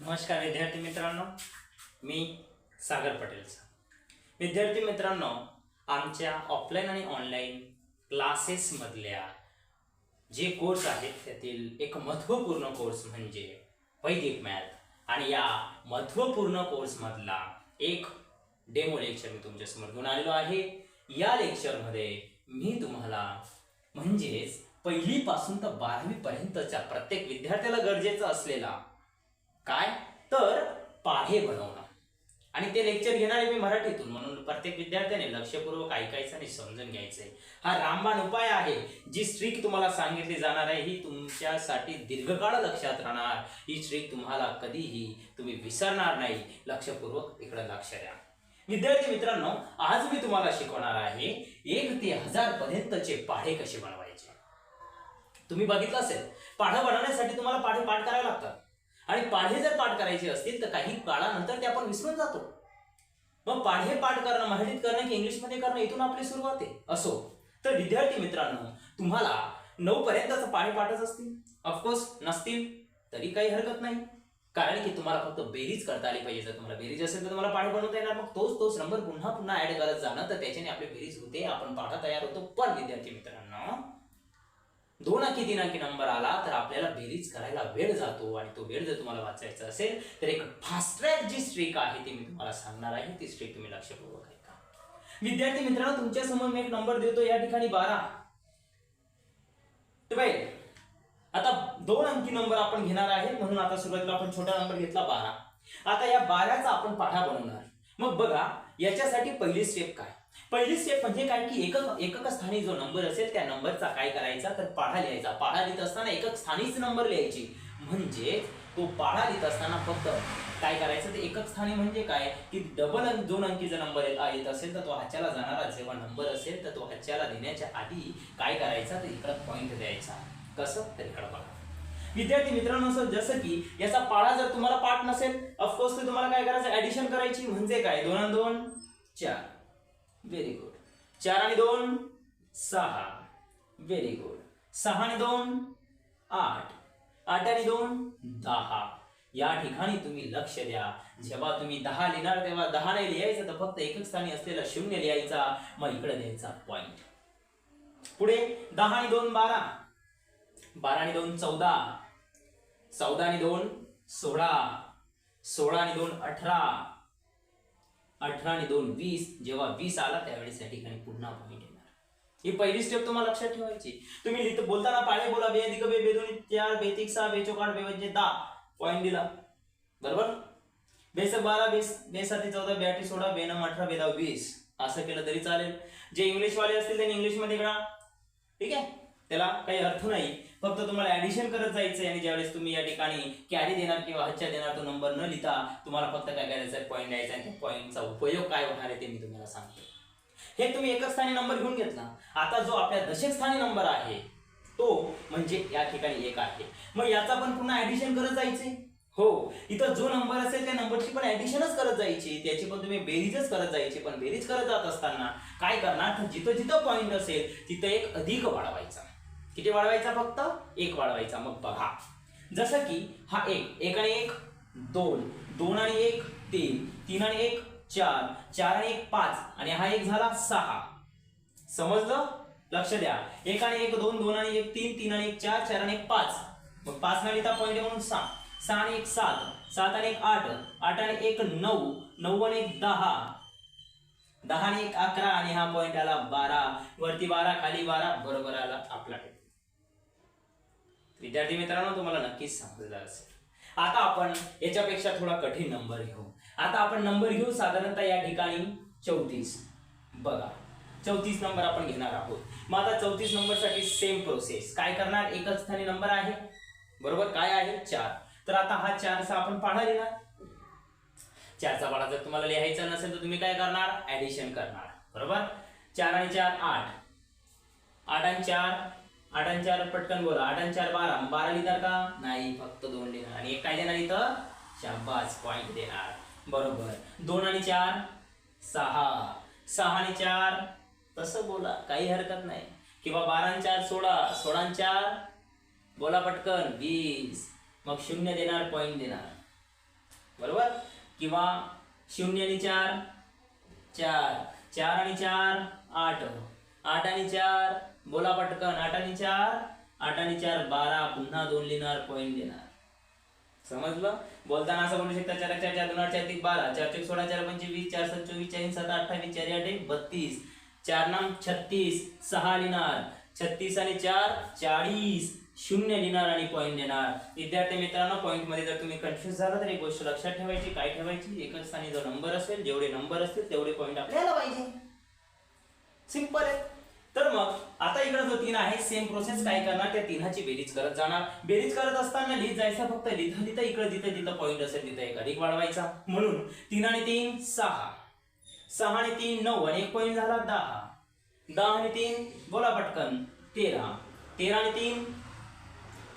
नमस्कार विद्यार्थी मित्रांनो. मी सागर पटेलचा. विद्यार्थी मित्रांनो आमच्या ऑफलाईन आणि ऑनलाईन क्लासेसमधल्या जे कोर्स आहेत त्यातील एक महत्त्वपूर्ण कोर्स म्हणजे वैदिक मॅथ आणि या महत्त्वपूर्ण कोर्समधला एक डेमो लेक्चर मी तुमच्यासमोर घेऊन आलेलो आहे. या लेक्चरमध्ये मी तुम्हाला म्हणजेच पहिलीपासून तर बारावीपर्यंतच्या प्रत्येक विद्यार्थ्याला गरजेचं असलेला काय? तर पाढे बनवणं. आणि ते लेक्चर घेणार आहे मी मराठीतून म्हणून प्रत्येक विद्यार्थ्याने लक्षपूर्वक ऐकायचं आणि समजून घ्यायचंय. हा रामबाण उपाय आहे जी स्ट्रीक तुम्हाला सांगितली जाणार आहे ही तुमच्यासाठी दीर्घकाळ लक्षात राहणार. ही स्ट्रीक तुम्हाला कधीही तुम्ही विसरणार नाही. लक्षपूर्वक इकडे लक्ष द्या. विद्यार्थी मित्रांनो आज मी तुम्हाला शिकवणार आहे एक ते हजार पर्यंतचे पाढे कसे बनवायचे. तुम्ही बघितलं असेल पाढं बनवण्यासाठी तुम्हाला पाढे पाठ करावे लागतात. आणि पाढे जर पाठ करायचे असतील तर काही काळानंतर ते आपण विसरून जातो. मग पाढे पाठ करणं मराठीत करणं की इंग्लिशमध्ये करणं इथून आपली सुरुवात आहे. असो. तर विद्यार्थी मित्रांनो तुम्हाला नऊ पर्यंतच पाढे पाठच असतील? ऑफकोर्स नसतील. तरी काही हरकत नाही. कारण की तुम्हाला फक्त बेरीज करता आली पाहिजे. जर तुम्हाला बेरीज असेल तर तुम्हाला पाठ बनवता येणार. मग तोच तोच नंबर पुन्हा पुन्हा ऍड करत जाणं तर त्याच्याने आपली बेरीज होते. आपण पाढा तयार होतो. पण विद्यार्थी मित्रांनो दोन अंकी तीन अंकी नंबर आला तर आपल्याला बेरीज करायला वेळ जातो आणि तो वेळ जर तुम्हाला वाचायचा असेल तर एक फास्ट ट्रॅक जी स्ट्रीक आहे ती मी तुम्हाला सांगणार आहे. ती स्ट्रीक तुम्ही लक्षपूर्वक ऐका. विद्यार्थी मित्रांनो तुमच्यासमोर मी एक नंबर देतो. या ठिकाणी बारा. ट्वेल्व. आता दोन अंकी नंबर आपण घेणार आहे. म्हणून आता सुरुवातीला आपण छोटा नंबर घेतला बारा. आता या बाराचा आपण पाठा बनवणार. मग बघा याच्यासाठी पहिली स्टेप काय? पहिली स्टेप म्हणजे काय की एकक एकक स्थानी जो नंबर असेल त्या नंबरचा काय करायचा? तर पाढा लिहायचा. पाढा लिहित असताना एकक स्थानीच नंबर लिहायची. म्हणजे तो पाढा लिहित असताना फक्त काय करायचं? ते एकक स्थानी म्हणजे काय? की डबल अंक दोन अंकीचा नंबर येत असेल तर तो हाच्याला जाणारा. जेव्हा नंबर असेल तर तो हाच्याला देण्याच्या आधी काय करायचा? तर इकडं पॉईंट द्यायचा. कसं? तर इकडं बघा. विद्यार्थी मित्रांनो जसं की याचा पाढा जर तुम्हाला पाठ नसेल ऑफकोर्स तर तुम्हाला काय करायचं? ऍडिशन करायची. म्हणजे काय? दोन दोन? चार. व्हेरी गुड चार आणि दोन सहा. व्हेरी गुड सहा आणि दोन आठ. आठ आणि दोन दहा. या ठिकाणी तुम्ही लक्ष द्या. जेव्हा तुम्ही दहा लिहिणार तेव्हा दहा नाही लिहायचं तर फक्त एकच स्थानी असलेला शून्य लिहायचा. मग इकडे द्यायचा पॉइंट पुढे दहा आणि दोन बारा. बारा आणि दोन चौदा. चौदा आणि दोन सोळा. सोळा आणि दोन अठरा. अठरा आणि दोन वीस जेव्हा वीस आला त्यावेळेस या ठिकाणी पुन्हा पॉईंट येणार ही पहिली स्टेप तुम्हाला लक्षात ठेवायची. तुम्ही लिहित बोलताना पाळे बोला बे अधिक बे बेदोनी चार बेतिक सहा बेचोकाट बेवजे दहा पॉईंट दिला. बरोबर? बेस बारा बेस बेसाती चौदा बेआठी सोळा बेनम अठरा बेदा वीस. असं केलं तरी चालेल. जे इंग्लिशवाले असतील त्यांनी इंग्लिशमध्ये करा. ठीक आहे? त्याला काही अर्थ नाही. फक्त तुम्हाला ऍडिशन करत जायचंय आणि ज्यावेळेस तुम्ही या ठिकाणी कॅरी देणार किंवा हच्च्या देणार तो नंबर न लिहिता तुम्हाला फक्त काय करायचं आहे? पॉईंट द्यायचा आणि त्या पॉईंटचा उपयोग काय होणार आहे ते मी तुम्हाला सांगतो. हे तुम्ही एकच स्थानी नंबर घेऊन घेतला. आता जो आपल्या दशक स्थानी नंबर आहे तो म्हणजे या ठिकाणी एक आहे. मग याचा पण पुन्हा ऍडिशन करत जायचे? हो. इथं जो नंबर असेल त्या नंबरची पण ऍडिशनच करत जायची. त्याची पण तुम्ही बेरीजच करत जायची. पण बेरीज करत जात असताना काय करणार? जिथं जिथं पॉईंट असेल तिथं एक अधिक वाढवायचा. किती वाढवायचा फक्त एक वाढवायचा मग बघा जसं की हा एक एक आणि एक दोन दोन आणि एक तीन तीन आणि एक चार चार आणि एक पाच आणि हा एक झाला सहा समजलं लक्ष द्या एक आणि एक दोन दोन आणि एक तीन तीन आणि एक चार चार आणि एक पाच मग पाच न लिहिता पॉईंट म्हणून सहा सहा आणि एक सात सात आणि एक आठ आठ आणि एक नऊ नऊ आणि एक दहा दहा आणि एक अकरा आणि हा पॉईंट आला बारा वरती बारा खाली बारा बरोबर आला आपला विद्यार्थी मित्रांनो तुम्हाला नक्कीच समजलं असेल. आता आपण याच्यापेक्षा थोडा कठीण नंबर घेऊ. आता आपण नंबर घेऊ साधारणतः या ठिकाणी चौतीस. बघा चौतीस नंबर आपण घेणार आहोत. मग आता चौतीस नंबरसाठी सेम प्रोसेस काय करणार? एकच स्थानी नंबर आहे. बरोबर? काय आहे? चार. तर आता हा चारचा आपण पाढा लिहिणार चारचा पाढा जर तुम्हाला लिहायचा नसेल तर तुम्ही काय करणार? ऍडिशन करणार. बरोबर? चार आणि चार आठ. आठ आणि चार आठ आणि चार पटकन बोला. आठ आणि चार बारा बारा लिहिणार का? नाही फक्त दोन लिहिणार. आणि एक काय देणार इथं? शाबास पॉईंट देणार. बरोबर. दोन आणि चार सहा. सहा आणि चार तसं बोला. काही हरकत नाही. किंवा बारा आणि चार सोळा सोळा आणि चार बोला पटकन. वीस. मग शून्य देणार पॉईंट देणार. बरोबर? किंवा शून्य आणि चार चार. चार आणि चार आठ. आठ आणि चार बोला पटकन आठ आणि चार आठ आणि चार बारा पुन्हा दोन लिहिणार पॉईंट देणार. समजलं? बोलताना असं म्हणू शकता चार चार चार दोन आठ चार तीन बारा चार चौक सोळा चार पंचवीस चार सात चोवीस चार सात अठ्ठावीस चार आठ एक बत्तीस. चार नाम छत्तीस सहा लिहिणार. छत्तीस आणि चार चाळीस. शून्य लिहिणार आणि पॉईंट देणार. विद्यार्थी मित्रांनो पॉईंटमध्ये जर तुम्ही कन्फ्युज झाला तर एक गोष्ट लक्षात ठेवायची काय ठेवायची? एकच स्थानी जो नंबर असेल जेवढे नंबर असतील तेवढे पॉईंट आपल्याला पाहिजे. सिंपल आहे. तर मग आता इकडे जो तीन आहे सेम प्रोसेस काय करणार? त्या तिन्हाची बेरीज करत जाणार. बेरीज करत असताना लिहित जायचं फक्त लिहिता लिहिता इकडे जिथे जिथं पॉईंट असेल तिथं एक. अधिक वाढवायचा. म्हणून तीन आणि तीन सहा. सहा आणि तीन नऊ. आणि एक पॉईंट झाला दहा. दहा आणि तीन बोला पटकन. तेरा. तेरा आणि तीन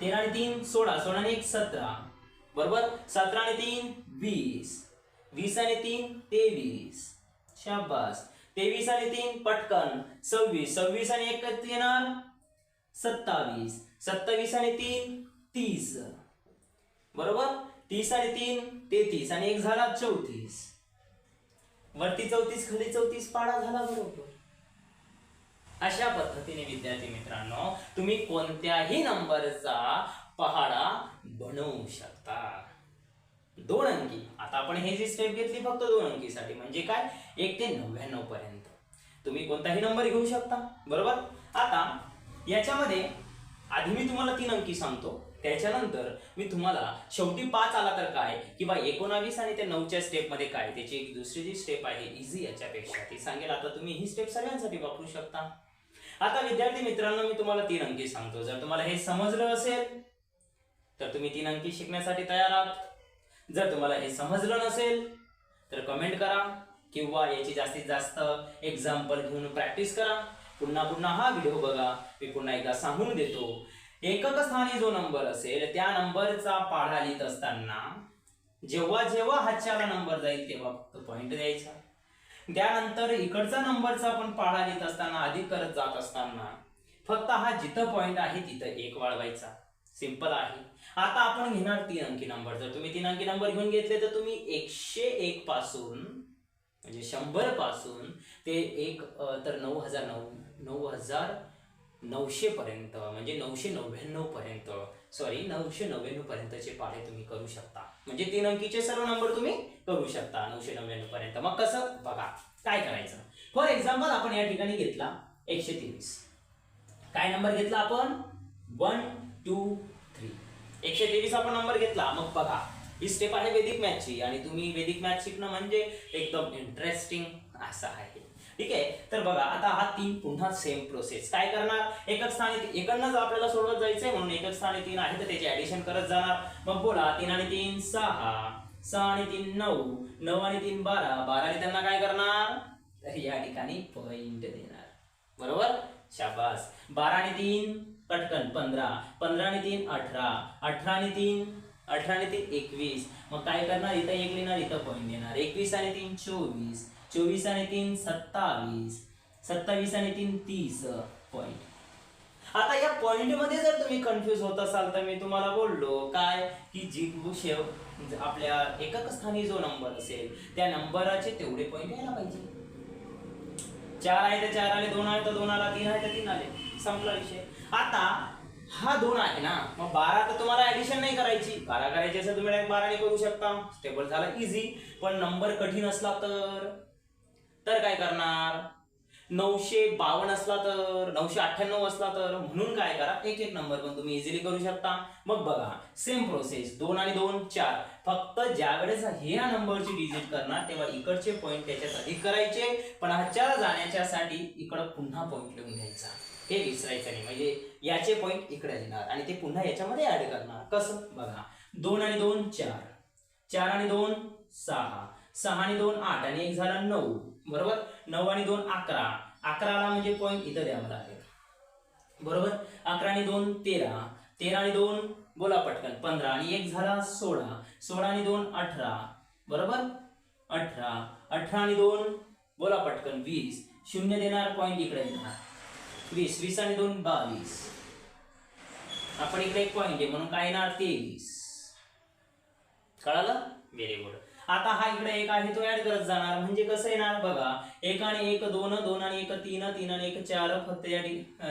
तेरा आणि तीन सोळा. सोळा आणि एक सतरा. बरोबर? सतरा आणि तीन वीस. वीस आणि तीन तेवीस. शाबास. तेवीस आणि तीन पटकन. सव्वीस. सव्वीस आणि एक येणार. सत्तावीस. सत्तावीस आणि तीन तीस. बरोबर? तीस आणि तीन तेहतीस आणि एक झाला चौतीस. वरती चौतीस खाली चौतीस पाडा झाला बरोबर. अशा पद्धतीने विद्यार्थी मित्रांनो तुम्ही कोणत्याही नंबरचा पहाडा बनवू शकता. दोन अंकी. आता आपण हे जी स्टेप घेतली फक्त दोन अंकीसाठी. म्हणजे काय? एक ते नव्याण्णव पर्यंत. तुम्ही कोणताही नंबर घेऊ शकता बरोबर? आता याच्यामध्ये आधी मी तुम्हाला तीन अंकी सांगतो. त्याच्यानंतर मी तुम्हाला शेवटी पाच आला तर काय? किंवा एकोणावीस आणि त्या नऊच्या स्टेपमध्ये काय? त्याची एक दुसरी जी स्टेप आहे इझी याच्यापेक्षा ती सांगेल. आता तुम्ही ही स्टेप सगळ्यांसाठी वापरू शकता. आता विद्यार्थी मित्रांनो मी तुम्हाला तीन अंकी सांगतो. जर तुम्हाला हे समजलं असेल तर तुम्ही तीन अंकी शिकण्यासाठी तयार आहात. जर तुम्हाला हे समजलं नसेल तर कमेंट करा. किंवा याची जास्तीत जास्त एक्झाम्पल घेऊन प्रॅक्टिस करा. पुन्हा पुन्हा हा व्हिडिओ बघा. मी पुन्हा एकदा सांगून देतो. एकक स्थानी जो नंबर असेल त्या नंबरचा पाढा लिहित असताना जेव्हा जेव्हा हातच्याला नंबर जाईल तेव्हा फक्त पॉईंट द्यायचा. त्यानंतर इकडचा नंबरचा आपण पाढा लिहित असताना अधिक करत जात असताना फक्त हा जिथं पॉईंट आहे तिथं एक वाढवायचा. सिंपल आहे. आता आपण घेणार तीन अंकी नंबर जर तुम्ही तीन अंकी नंबर घेऊन घेतले तर तुम्ही एकशे एक पासून म्हणजे शंभरपासून ते एक तर नऊ हजार नऊ नऊ हजार नऊशे पर्यंत म्हणजे नऊशे नव्याण्णव पर्यंत सॉरी नऊशे नव्याण्णव पर्यंतचे पाढे तुम्ही करू शकता. म्हणजे तीन अंकीचे सर्व नंबर तुम्ही करू शकता नऊशे नव्याण्णव पर्यंत. मग कसं? बघा काय करायचं? फॉर एक्झाम्पल आपण या ठिकाणी घेतला एकशे तेवीस काय नंबर घेतला आपण? वन टू थ्री एकशे तेवीस आपण नंबर घेतला. मग बघा ही स्टेप आहे वेदिक मॅथची आणि तुम्ही वेदिक मॅथ शिकणं म्हणजे एकदम इंटरेस्टिंग असं आहे. ठीक आहे? तर बघा आता हा तीन पुन्हा सेम प्रोसेस काय करणार? एकच स्थानी एकांनाच आपल्याला सोडवत जायचंय म्हणून एकच स्थानी तीन आहे तर त्याचे ऍडिशन करत जाणार. मग बोला तीन आणि तीन सहा सहा आणि तीन नऊ नऊ आणि तीन बारा. बारा आणि त्यांना काय करणार? तर या ठिकाणी पॉइंट देणार. बरोबर? शाबास. बारा आणि तीन पटकन. पंधरा. पंधरा आणि तीन अठरा. अठरा आणि तीन अठरा आणि तीन एकवीस. मग काय करणार? इथं एक लिहिणार इथं पॉईंट देणार. एकवीस आणि तीन चोवीस. चोवीस आणि तीन सत्तावीस. सत्तावीस आणि तीन तीस पॉईंट आता या पॉईंटमध्ये जर तुम्ही कन्फ्युज होत असाल तर मी तुम्हाला बोललो काय? की जी शेव आपल्या एकक स्थानी जो नंबर असेल त्या नंबराचे तेवढे पॉईंट यायला पाहिजे. चार आहे तर चार आले दोन आहे तर दोन आला तीन आहे तर तीन आले. संपला विषय. आता हा दोन आहे ना. मग बारा तर तुम्हाला ऍडिशन नाही करायची. बारा करायची असेल तुम्ही डायरेक्ट बाराने करू शकता. स्टेबल झाला इझी पण नंबर कठीण असला तर? तर काय करणार? नऊशे बावन्न असला तर? नऊशे अठ्ठ्याण्णव असला तर? म्हणून काय करा? एक एक नंबर पण तुम्ही इझिली करू शकता. मग बघा सेम प्रोसेस दोन आणि दोन चार. फक्त ज्या वेळेस हे या नंबरची डिजिट करणार तेव्हा इकडचे पॉईंट त्याच्यात अधिक करायचे. पण ह्याच्याला जाण्याच्यासाठी इकडं पुन्हा पॉईंट लिहून घ्यायचा. हे विसरायचं नाही. म्हणजे याचे पॉईंट इकडे येणार आणि ते पुन्हा याच्यामध्ये ऍड करणार. कसं? बघा. दोन आणि दोन चार. चार आणि दोन सहा. सहा आणि दोन आठ. आणि एक झाला नऊ. बरोबर? नऊ आणि दोन अकरा. अकराला म्हणजे पॉईंट इथं द्यावं लागेल बरोबर? अकरा आणि दोन तेरा. तेरा आणि दोन बोला पटकन. पंधरा. आणि एक झाला सोळा. सोळा आणि दोन अठरा. बरोबर? अठरा. अठरा आणि दोन बोला पटकन. वीस. शून्य देणार पॉईंट इकडे येणार. वीस वीस आणि दोन बावीस. आपण इकडे एक पॉईंट आहे म्हणून काय येणार? तेवीस. कळालं? व्हेरी गुड आता हा इकडे एक आहे तो ऍड करत जाणार. म्हणजे कसं येणार? बघा एक आणि एक दोन दोन आणि एक तीन तीन आणि एक चार. फक्त या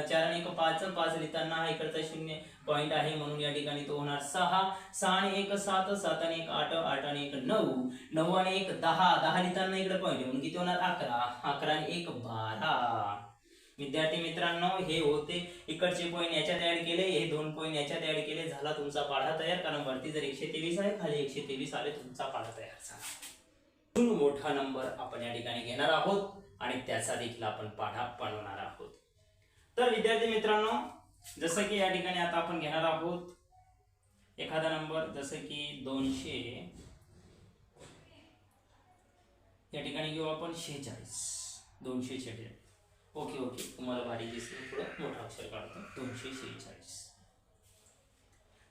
चार आणि एक पाच पाच लिहिताना हा इकडचा शून्य पॉईंट आहे. म्हणून या ठिकाणी तो होणार सहा. सहा आणि एक सात. सात आणि एक आठ. आठ आणि एक नऊ. नऊ आणि एक दहा. दहा लिहिताना इकडे पॉईंट म्हणून किती होणार? अकरा. अकरा आणि एक बारा. विद्यार्थी मित्रांनो हे होते इकडचे पॉईंट याच्यात ऍड केले. हे दोन पॉईंट याच्यात ऍड केले. झाला तुमचा पाढा तयार. कारण वरती जर एकशे तेवीस आहे खाली एकशे तेवीस आले तुमचा पाढा तयार झाला. मोठा नंबर आपण या ठिकाणी घेणार आहोत आणि त्याचा देखील आपण पाढा बनवणार आहोत. तर विद्यार्थी मित्रांनो जसं की या ठिकाणी आता आपण घेणार आहोत. एखादा नंबर जसं की दोनशे. या ठिकाणी घेऊ आपण शेहेचाळीस. दोनशे शेहेचाळीस. Okay okay. तुम्हाला भारी दिसते थोडं मोठा अक्षर काढतो. दोनशे शेहेचाळीस.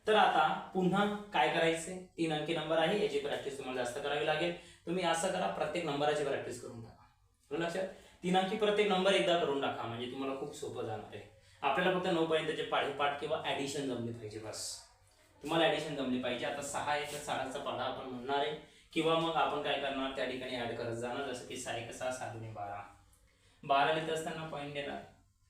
तर आता पुन्हा काय करायचंय? तीन अंकी नंबर आहे. याची प्रॅक्टिस तुम्हाला जास्त करावी लागेल. तुम्ही असं करा प्रत्येक नंबराची प्रॅक्टिस करून टाका. लक्षात? तीन अंकी प्रत्येक नंबर एकदा करून टाका. म्हणजे तुम्हाला खूप सोपं जाणार आहे. आपल्याला फक्त नऊ पर्यंतचे पाढे किंवा ऍडिशन जमले पाहिजे बस. तुम्हाला ऍडिशन जमली पाहिजे. आता सहा आहे तर सहाचा पाढा आपण म्हणणार आहे. किंवा मग आपण काय करणार? त्या ठिकाणी ऍड करत जाणार. जसं की सहा एक सहा बारा. बारा लिहित असताना पॉईंट देणार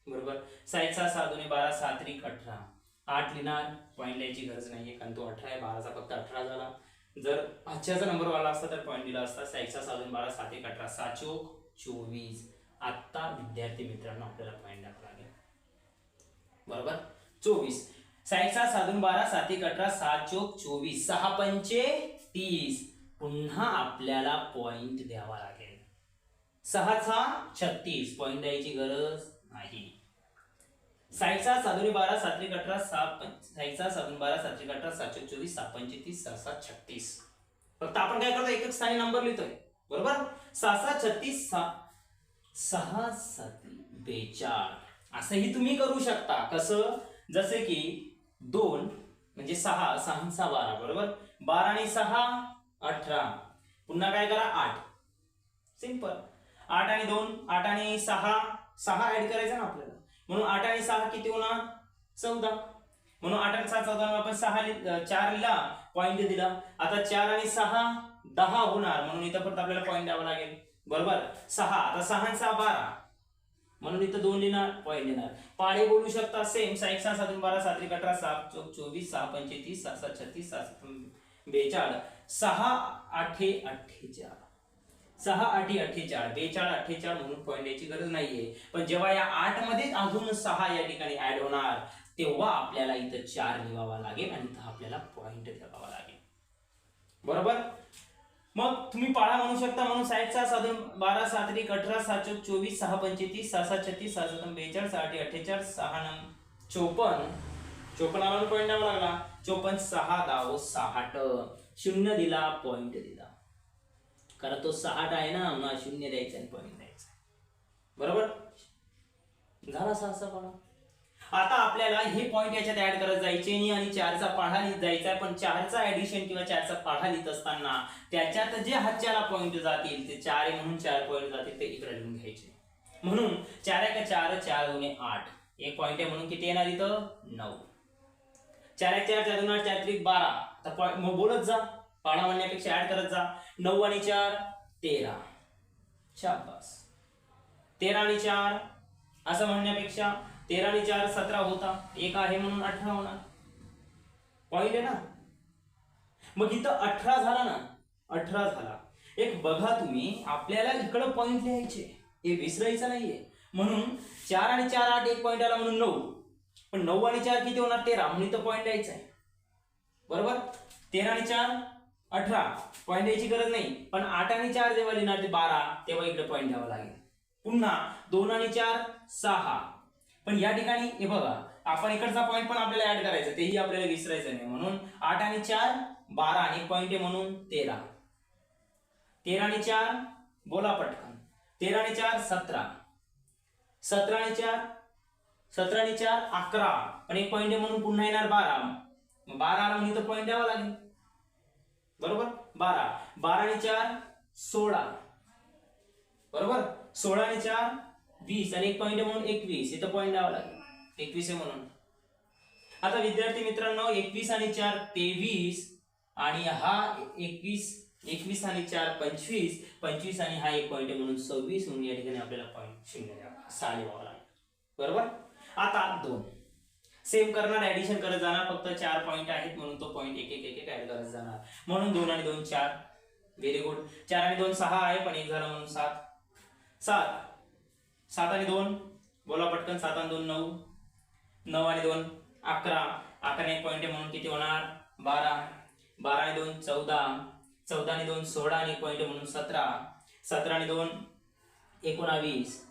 बरोबर? साईड सहा बारा सात त्रिक अठरा. आठ लिहिणार पॉईंट लिहायची गरज नाहीये कारण तो अठरा आहे बाराचा फक्त अठरा झाला. जर आजच्याचा नंबर वाला असता तर पॉईंट दिला असता साईडचा साधून बारा सात एक अठरा सात चोक चोवीस. आत्ता विद्यार्थी मित्रांनो आपल्याला पॉईंट द्यावा लागेल. बरोबर? चोवीस. साईडचा साधून बारा सात एक अठरा सात चोक चोवीस. सहा पंचे तीस. पुन्हा आपल्याला पॉईंट द्यावा लागेल. सहाचा छत्तीस. पॉईंट द्यायची गरज नाही. साईचा साधुरी बारा सात्रिक अठरा सहा पं- साधून बारा सात्रिक अठरा सातशे चोवीस सहा पंचवीस सहा सात छत्तीस. फक्त आपण काय करतो एक स्थानी नंबर लिहितोय. बरोबर? सहा सात छत्तीस सहा सहा सात बेचाळ. असंही तुम्ही करू शकता. कसं? जसे की दोन म्हणजे सहा सहा सहा बारा. बरोबर? बारा आणि सहा अठरा. पुन्हा काय करा? आठ. सिंपल आठ आणि दोन आठ आणि सहा सहा ऍड करायचा ना आपल्याला. म्हणून आठ आणि सहा किती होणार? चौदा. म्हणून आठ आणि सहा चौदा आपण सहा लि- चार लिहिला पॉईंट दिला. आता चार आणि सहा दहा होणार. म्हणून इथं परत आपल्याला पॉईंट द्यावा लागेल. बरोबर? सहा. आता सहा आणि सहा बारा. म्हणून इथं दोन लिहिणार पॉईंट देणार. पाडे बोलू शकता सेम सहा एक सहा सात बारा सात एक अठरा सात चौक चोवीस सहा पंचेतीस सहा सात छत्तीस सहा सात बेचाळ सहा आठे अठ्ठेचाळ सहा आठी अठ्ठेचाळ बेचाळ अठ्ठेचाळ म्हणून पॉईंट याची गरज नाहीये. पण जेव्हा या आठमध्ये अजून सहा या ठिकाणी ऍड होणार तेव्हा आपल्याला इथं चार लिहावा लागेल आणि इथं आपल्याला पॉईंट द्यावा लागेल. बरोबर? मग तुम्ही पाळा म्हणू शकता म्हणून साईडचा साधून बारा सात एक अठरा सात चौक चोवीस सहा पंचेतीस सहा सात छत्तीस सहा सात बेचाळ सहा आठ अठ्ठेचाळ सहा नऊ चोपन्न. चोपन्नाला पॉईंट द्यावा लागला. चोपन्न सहा दाव सहाट शून्य दिला पॉईंट दिला. कारण तो सहाट आहे ना म्हणून शून्य द्यायचं आणि पॉईंट द्यायचा. बरोबर? झाला सहाचा पाढा आता आपल्याला हे पॉईंट याच्यात ऍड करत जायचे नाही आणि चारचा पाढा लिहित जायचा आहे पण चारचा ऍडिशन किंवा चारचा पाढा लिहित असताना त्याच्यात जे हातच्याला पॉईंट जातील ते चार आहे म्हणून चार पॉईंट जातील ते इकडे लिहून घ्यायचे. म्हणून चार आहे का चार चार दोन आठ. एक पॉईंट आहे म्हणून किती येणार इथं? नऊ. चार एक चार चार दोन आठ चार त्रिक बारा. आता पॉईंट मग बोलत जा. पाढा म्हणण्यापेक्षा ऍड करत जा. नऊ आणि चार तेरा. शाबास. तेरा आणि चार असं म्हणण्यापेक्षा तेरा आणि चार सतरा होता. एक आहे म्हणून अठरा होणार. पॉईंट आहे ना? मग इथं अठरा झाला ना? अठरा झाला. एक बघा तुम्ही आपल्याला इकडं पॉईंट लिहायचे. हे विसरायचं नाहीये. म्हणून चार आणि चार आठ एक पॉईंट आला म्हणून नऊ. पण नऊ आणि चार किती होणार? तेरा. म्हणून इथं पॉईंट द्यायचा आहे बरोबर? तेरा आणि चार अठरा. पॉईंट द्यायची गरज नाही. पण आठ आणि चार जेव्हा लिहिणार ते बारा तेव्हा इकडे पॉईंट द्यावा लागेल. पुन्हा दोन आणि चार सहा. पण या ठिकाणी हे बघा आपण इकडचा पॉईंट पण आपल्याला ऍड करायचं. तेही आपल्याला विसरायचं नाही. म्हणून आठ आणि चार बारा. आणि पॉईंट आहे म्हणून तेरा. तेरा आणि चार बोला पटकन. तेरा आणि चार सतरा. सतरा आणि चार सतरा आणि चार अकरा. पण एक पॉईंट आहे म्हणून पुन्हा येणार बारा. बारा आला म्हणून इथं पॉईंट द्यावा लागेल. बरोबर? बारा. बारा आणि चार सोळा. बरोबर? सोळा आणि चार वीस. आणि एक पॉईंट म्हणून एकवीस. इथं पॉईंट द्यावा लागेल. एकवीस आहे म्हणून. आता विद्यार्थी मित्रांनो एकवीस आणि चार तेवीस आणि हा एकवीस एकवीस आणि चार पंचवीस. पंचवीस आणि हा एक पॉईंट आहे म्हणून सव्वीस म्हणून या ठिकाणी आपल्याला पॉईंट शून्य द्यावा सहा लिहावा लागेल. बरोबर? आता दोन. सेम करणार ऍडिशन करत जाणार फक्त चार पॉईंट आहेत म्हणून तो पॉईंट एक एक एक एक ऍड करत जाणार. म्हणून दोन आणि दोन चार. व्हेरी गुड चार आणि दोन सहा आहे पण एक झाला म्हणून सात. सात. सात आणि दोन. बोला पटकन सात आणि दोन नऊ. नऊ आणि दोन अकरा. अकरा एक पॉईंट आहे म्हणून किती होणार? बारा. बारा आणि दोन चौदा. चौदा आणि दोन सोळा आणि एक पॉईंट आहे म्हणून सतरा. सतरा आणि दोन एकोणावीस.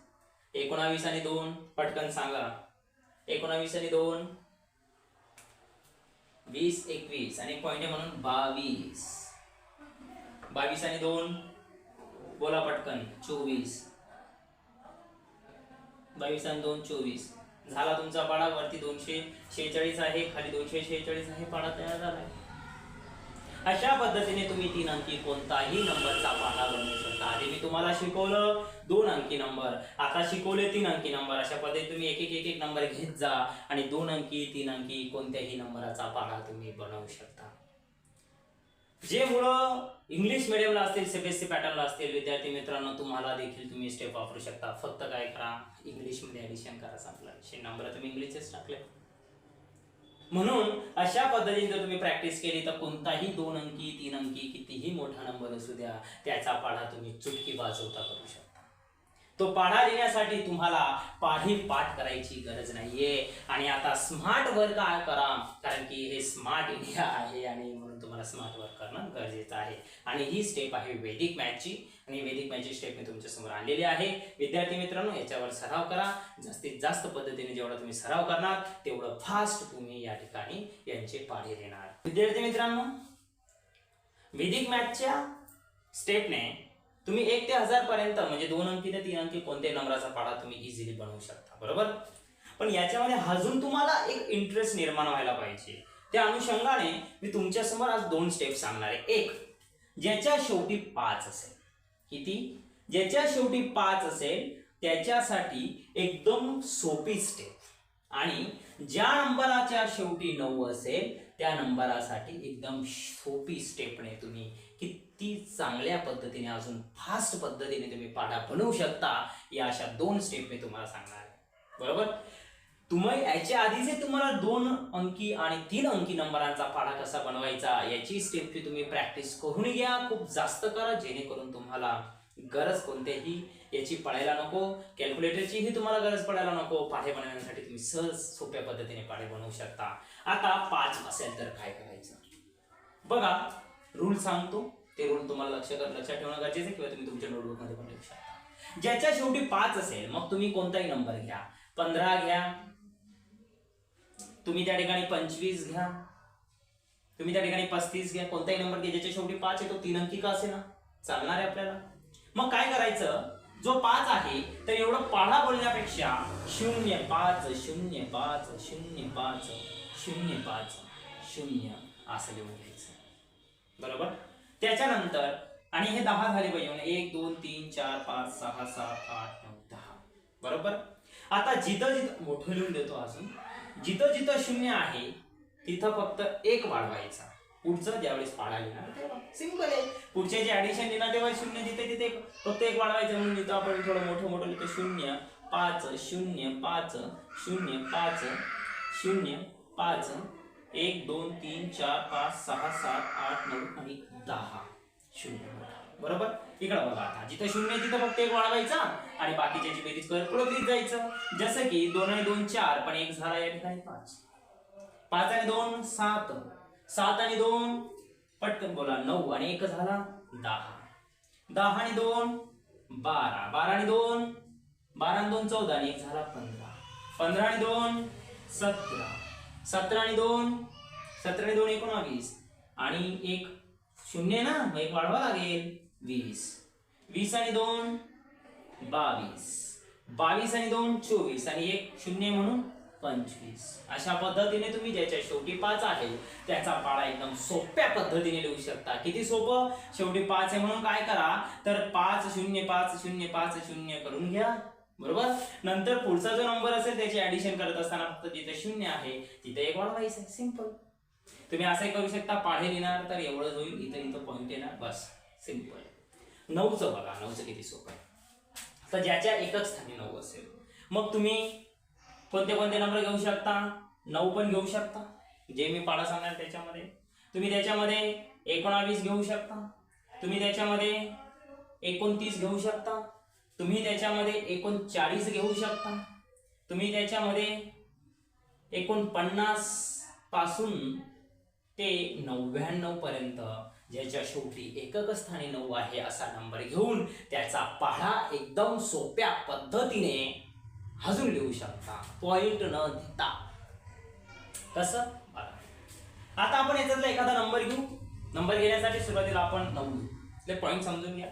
एकोणावीस आणि दोन पटकन सांगा. एकोणावीस आणि दोन. वीस एकवीस. आणि पॉईंट आहे म्हणून बावीस. बावीस आणि दोन. बोला पटकन. चोवीस. बावीस आणि दोन चोवीस. झाला तुमचा पाडा. वरती दोनशे शेहेचाळीस आहे. खाली दोनशे शेहेचाळीस आहे. पाडा तयार झालाय अशा पद्धतीने तुम्ही तीन अंकी कोणताही नंबरचा पाडा बनवू शकता. आधी मी तुम्हाला शिकवलं दोन अंकी नंबर आता शिकवले तीन अंकी नंबर अशा पद्धतीने तुम्ही एक एक एक एक नंबर घेत जा आणि दोन अंकी तीन अंकी कोणत्याही नंबराचा पाढा तुम्ही बनवू शकता. जे मुलं इंग्लिश मिडियमला असतील सीबीएसई पॅटर्नला असतील विद्यार्थी मित्रांनो तुम्हाला देखील तुम्ही स्टेप वापरू शकता. फक्त काय करा इंग्लिशमध्ये ऍडिशन करा संपला. नंबर तुम्ही इंग्लिशच टाकले. म्हणून अशा पद्धतीने जर तुम्ही प्रॅक्टिस केली तर कोणताही दोन अंकी तीन अंकी कितीही मोठा नंबर असू द्या त्याचा पाढा तुम्ही चुटकी वाजवता करू शकता. तो पाढा देण्यासाठी तुम्हाला पाढी पाठ करायची गरज नाहीये. आणि आता स्मार्ट वर्क काय करा? कारण की हे स्मार्ट इंडिया आहे आणि म्हणून तुम्हाला स्मार्ट वर्क करणं गरजेचं आहे. आणि ही स्टेप आहे वेदिक मॅथची आणि वेदिक मॅथची स्टेप मी तुमच्यासमोर आणलेली आहे. विद्यार्थी मित्रांनो याच्यावर सराव करा. जास्तीत जास्त पद्धतीने जेवढा तुम्ही सराव करणार तेवढं फास्ट तुम्ही या ठिकाणी यांचे पाढे देणार. विद्यार्थी मित्रांनो वेदिक मॅथच्या स्टेपने तुम्ही एक ते हजार पर्यंत म्हणजे दोन अंकी ते तीन अंकी कोणत्याही नंबराचा पाडा तुम्ही इझिली बनवू शकता बरोबर? पण याच्यामध्ये अजून तुम्हाला एक इंटरेस्ट निर्माण व्हायला पाहिजे. त्या अनुषंगाने मी तुमच्यासमोर आज दोन स्टेप सांगणार आहे. एक ज्याच्या शेवटी पाच असेल. किती? ज्याच्या शेवटी पाच असेल त्याच्यासाठी एकदम सोपी स्टेप आणि ज्या नंबराच्या शेवटी नऊ असेल त्या नंबरासाठी एकदम सोपी स्टेपने तुम्ही किती चांगल्या पद्धतीने अजून फास्ट पद्धतीने तुम्ही पाढा बनवू शकता या अशा दोन स्टेप मी तुम्हाला सांगणार आहे. बरोबर? तुम्ही याच्या आधीचे तुम्हाला दोन अंकी आणि तीन अंकी नंबरांचा पाढा कसा बनवायचा याची स्टेप तुम्ही प्रॅक्टिस करून घ्या. खूप जास्त करा जेणेकरून तुम्हाला गरज कोणत्याही याची पडायला नको. कॅल्क्युलेटरचीही तुम्हाला गरज पडायला नको. पाढे बनवण्यासाठी तुम्ही सहज सोप्या पद्धतीने पाढे बनवू शकता. आता पाच असेल तर काय करायचं? बघा रूल सांगतो. ते रूल तुम्हाला लक्ष लक्षात ठेवणं गरजेचं आहे किंवा तुम्ही तुमच्या नोटबुकमध्ये पण लिहू शकता. ज्याच्या शेवटी पाच असेल मग तुम्ही कोणताही नंबर घ्या. पंधरा घ्या. तुम्ही त्या ठिकाणी पंचवीस घ्या. तुम्ही त्या ठिकाणी पस्तीस घ्या. कोणताही नंबर घ्या. ज्याच्या शेवटी पाच आहे तो तीन अंकी का असे ना. चालणार आहे आपल्याला. मग काय करायचं? जो पाच आहे तर एवढं पाढा बोलण्यापेक्षा शून्य पाच शून्य पाच शून्य पाच शून्य पाच शून्य. असं लिहून बरोबर? त्याच्यानंतर आणि हे दहा झाले पाहिजे एक दोन तीन चार पाच सहा सात आठ नऊ दहा. बरोबर? आता जिथं जिथं मोठं लिहून देतो अजून. जिथं जिथं शून्य आहे तिथं फक्त एक वाढवायचा. पुढचं ज्यावेळेस पाडा लिहिणार तेव्हा. सिंपल आहे. पुढचे जे ऍडिशन लिहिणार तेव्हा शून्य जिथे तिथे फक्त एक वाढवायचं म्हणून लिहितो आपण. थोडं मोठं मोठं लिहितो. शून्य पाच शून्य पाच शून्य पाच शून्य पाच एक दोन तीन चार पाच सहा सात आठ नऊ आणि दहा. शून्य बरोबर? इकडं बघा आता. जिथं शून्य आहे तिथं फक्त एक वाढवायचा आणि बाकीच्याची बेरीज करत पुढे लिहित जायचं. जसं की दोन आणि दोन चार पण एक झाला या ठिकाणी पाच. पाच आणि दोन सात. सात आणि दोन पटकन बोला नऊ आणि एक झाला दहा. दहा आणि दोन बारा. बारा आणि दोन बारा आणि दोन चौदा आणि एक झाला पंधरा. पंधरा आणि दोन सतरा. सतरा आणि दोन. सतरा आणि दोन एकोणावीस. आणि एक शून्य ना? मग एक वाढवा लागेल. वीस. वीस आणि दोन बावीस. बावीस आणि दोन चोवीस. आणि एक शून्य म्हणून पंचवीस. अशा पद्धतीने तुम्ही ज्याच्या शेवटी पाच आहे त्याचा पाडा एकदम सोप्या पद्धतीने लिहू शकता. किती सोपं? शेवटी पाच आहे म्हणून काय करा? तर पाच शून्य पाच शून्य पाच शून्य करून घ्या. बरोबर? नंतर पुढचा जो नंबर असेल त्याची ऍडिशन करत असताना फक्त तिथे शून्य आहे. तिथे एक वाढवायचं सिंपल तुम्ही असंही करू शकता पाढे लिहिणार तर एवढंच होईल. इथं इथं पॉईंट येणार. बस. सिंपल नऊचं बघा. नऊचं किती सोपं आहे. तर ज्याच्या एकच स्थानी नऊ असेल. मग तुम्ही कोणते कोणते नंबर घेऊ शकता? नऊ पण घेऊ शकता. जे मी पाडा सांगणार त्याच्यामध्ये. तुम्ही त्याच्यामध्ये एकोणावीस घेऊ शकता. तुम्ही त्याच्यामध्ये एकोणतीस घेऊ शकता. तुम्ही त्याच्यामध्ये एकोणचाळीस घेऊ शकता. तुम्ही त्याच्यामध्ये एकोणपन्नासपासून ते नव्याण्णव पर्यंत ज्याच्या शेवटी एकक स्थानी नऊ आहे असा नंबर घेऊन त्याचा पाढा एकदम सोप्या पद्धतीने हजून लिहू शकता. पॉइंट न देता. कसं? आता आपण याच्यातला एखादा नंबर घेऊ. नंबर घेण्यासाठी सुरुवातीला आपण नऊ. घेऊ ते पॉईंट समजून घ्या.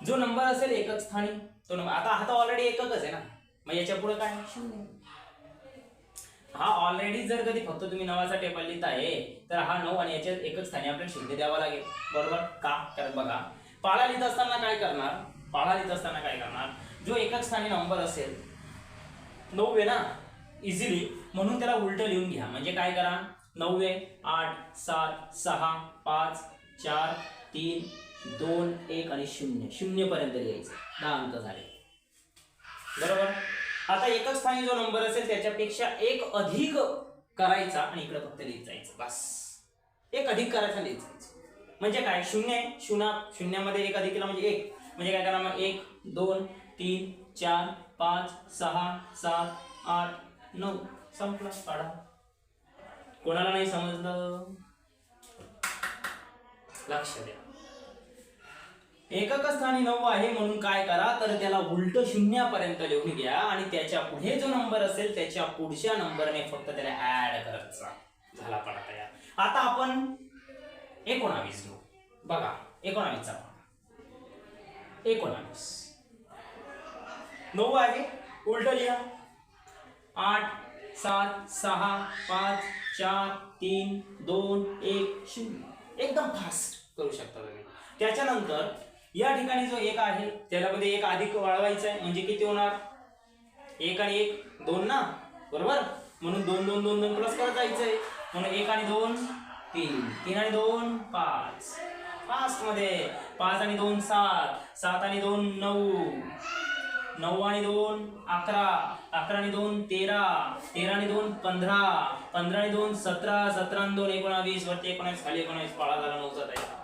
जो नंबर असेल एकक स्थानी तो नंबर. आता हा तर ऑलरेडी एककच आहे ना? मग याच्यापुढे काय? हा ऑलरेडी जर कधी फक्त तुम्ही नवाचा टेबल लिहित आहे तर हा नऊ आणि याच्या एकच स्थानी आपल्याला शून्य द्यावा लागेल. बरोबर? का? कारण बघा पाळा लिहित असताना काय करणार? पाळा लिहित असताना काय करणार? जो एकक स्थानी नंबर असेल नऊ आहे ना? इझिली म्हणून त्याला उलट लिहून घ्या. म्हणजे काय करा? नऊ आहे आठ सात सहा पाच चार तीन दोन एक आणि शून्य. शून्य पर्यंत लिहायचं. दहा अंक झाले. बरोबर? आता एकच स्थानी जो नंबर असेल त्याच्यापेक्षा एक अधिक करायचा आणि इकडे फक्त लिहित जायचं. बस. एक अधिक करायचा लिहित जायचं. म्हणजे काय? शून्य आहे. शून्य शून्यामध्ये एक अधिक केला म्हणजे एक. म्हणजे काय करा मग? एक दोन तीन चार पाच सहा सात आठ नऊ. संपला. काढा. कोणाला नाही समजलं? लक्ष द्या. एकक स्थानी नऊ आहे म्हणून काय करा तर त्याला उलट शून्यापर्यंत लिहून घ्या आणि त्याच्या पुढे जो नंबर असेल त्याच्या पुढच्या नंबरने फक्त त्याला ऍड करायचा झाला पडा तयार आता आपण एकोणावीस घेऊ. बघा एकोणावीसचा पाढा एकोणावीस. नऊ आहे. उलट लिहा. आठ सात सहा पाच चार तीन दोन एक शून्य. एकदम फास्ट करू शकता तुम्ही. त्याच्यानंतर या ठिकाणी जो एक आहे त्याला मध्ये एक अधिक वाढवायचा आहे म्हणजे किती होणार? एक आणि एक दोन ना? बरोबर? म्हणून दोन दोन दोन दोन प्लस करत जायचंय. म्हणून एक आणि दोन तीन. तीन आणि दोन पाच. पाच मध्ये. पाच आणि दोन सात. सात आणि दोन नऊ. नऊ आणि दोन अकरा. अकरा आणि दोन तेरा. तेरा आणि दोन पंधरा. पंधरा आणि दोन सतरा. सतरा आणि दोन एकोणावीस. वरती एकोणावीस खाली एकोणावीस पाळा झाला नऊ जात आहे.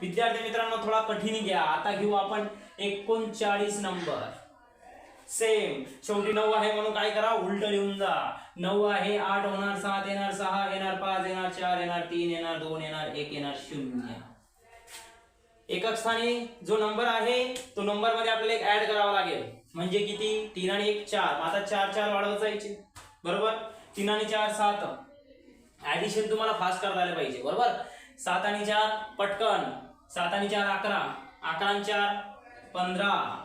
विद्यार्थी मित्रांनो थोडा कठीण घ्या. आता घेऊ आपण एकोणचाळीस नंबर. सेम शेवटी नऊ आहे म्हणून काय करा? उलट लिहून जा. नऊ आहे आठ होणार सात येणार सहा येणार पाच येणार चार येणार तीन येणार दोन येणार एक येणार शून्य. एकक स्थानी जो नंबर आहे तो नंबरमध्ये आपल्याला एक ऍड करावा लागेल. म्हणजे किती? तीन आणि एक चार. आता चार चार वाढवत जायचे. बरोबर? तीन आणि चार सात. ऍडिशन तुम्हाला फास्ट करता आले पाहिजे. बरोबर? सात आणि चार पटकन. सात आणि चार अकरा. अकरा चार पंधरा.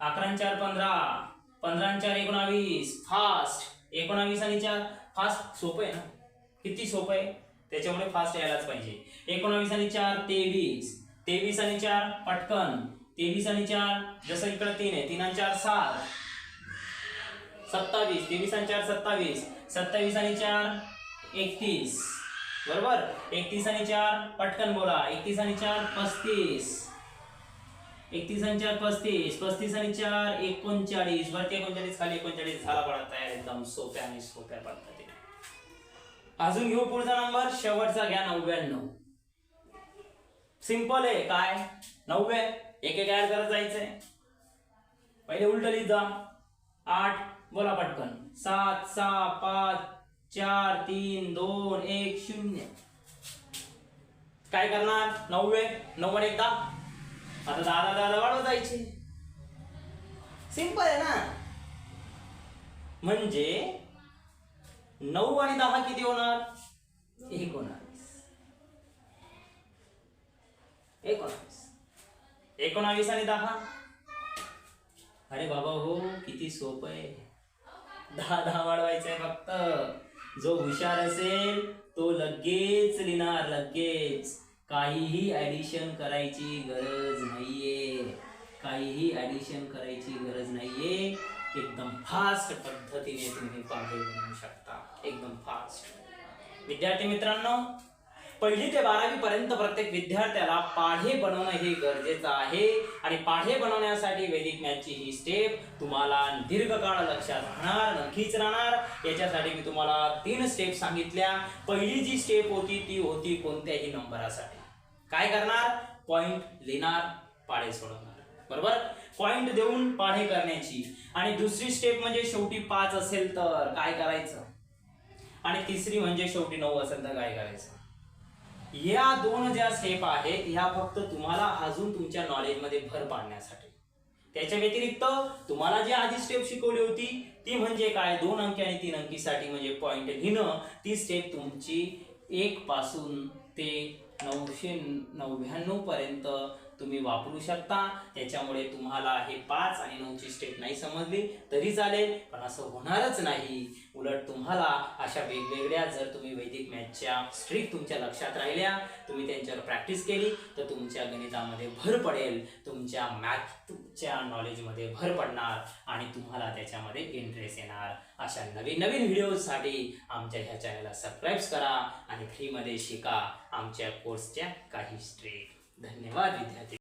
अकरा चार पंधरा. पंधरा चार एकोणावीस. फास्ट एकोणावीस आणि चार. फास्ट सोपं आहे ना? किती सोपं आहे? त्याच्यामुळे फास्ट यायलाच पाहिजे. एकोणावीस आणि चार तेवीस. तेवीस आणि चार पटकन. तेवीस आणि चार जसं इकडं तीन आहे. तीन आणि चार सात. सत्तावीस. तेवीस आणि चार सत्तावीस. सत्तावीस आणि चार एकतीस. बरोबर? एकतीस आणि चार पटकन बोला. एकतीस आणि चार पस्तीस. एकतीस आणि चार पस्तीस. पस्तीस आणि चार एकोणचाळीस. वरती एकोणचाळीस खाली एकोणचाळीस. झाला पडा तयार एकदम सोप्या आणि सोप्या पद्धतीने. अजून घेऊ पुढचा नंबर शेवटचा घ्या नव्याण्णव. सिंपल आहे. काय? नव्वे. एक एक ऍड करत जायचंय. पहिले उलट लिहित जा. आठ. बोला पटकन. सात सहा पाच. चार तीन दोन एक शून्य. काय करणार? नव्वे नव्वद एकदा? आता दहा दहा वाढवत जायचे. सिंपल आहे ना? म्हणजे नऊ आणि दहा किती होणार? एकोणावीस. एकोणावीस. एकोणावीस आणि दहा? अरे बाबा हो किती सोपं आहे. दहा दहा वाढवायचंय फक्त. जो हुशार असेल तो लगेच लिहिणार लगेच. काहीही ॲडिशन करायची गरज नाहीये. काहीही ॲडिशन करायची गरज नाहीये. एकदम फास्ट पद्धतीने तुम्ही पाढे शकता. एकदम फास्ट विद्यार्थी मित्रांनो पहिली ते बारावी पर्यंत प्रत्येक विद्यार्थ्याला पाढे बनवणं हे गरजेचं आहे. आणि पाढे बनवण्यासाठी वैदिक मॅथची ही स्टेप तुम्हाला दीर्घकाळ लक्षात राहणार नक्कीच राहणार. याच्यासाठी मी तुम्हाला तीन स्टेप सांगितल्या. पहिली जी स्टेप होती ती होती कोणत्याही नंबरासाठी. काय करणार? पॉइंट लिहिणार पाढे सोडवणार. बरोबर? पॉइंट देऊन पाढे करण्याची. आणि दुसरी स्टेप म्हणजे शेवटी पाच असेल तर काय करायचं? आणि तिसरी म्हणजे शेवटी नऊ असेल तर काय करायचं? या दोन ज्या स्टेप आहेत ह्या फक्त तुम्हाला अजून तुमच्या नॉलेजमध्ये भर पाडण्यासाठी. त्याच्या व्यतिरिक्त तुम्हाला जी आधी स्टेप शिकवली होती ती म्हणजे काय? दोन अंकी आणि तीन अंकीसाठी म्हणजे पॉईंट लिहिणं ती स्टेप तुमची एक पासून ते नऊशे नव्याण्णव पर्यंत तुम्ही वापरू शकता. त्याच्यामुळे तुम्हाला हे पाच आणि नऊची स्टेप नाही समजली तरी चालेल. पण असं होणारच नाही. उलट तुम्हाला अशा वेगवेगळ्या जर तुम्ही वैदिक मॅथच्या स्ट्रीक तुमच्या लक्षात राहिल्या तुम्ही त्यांच्यावर प्रॅक्टिस केली तर तुमच्या गणितामध्ये भर पडेल. तुमच्या मॅथच्या नॉलेजमध्ये भर पडणार आणि तुम्हाला त्याच्यामध्ये इंटरेस्ट येणार. अशा नवीन नवीन व्हिडिओसाठी आमच्या ह्या चॅनलला सबस्क्राईब करा आणि फ्रीमध्ये शिका आमच्या कोर्सच्या काही स्ट्रीक धन्यवाद विद्यार्थी.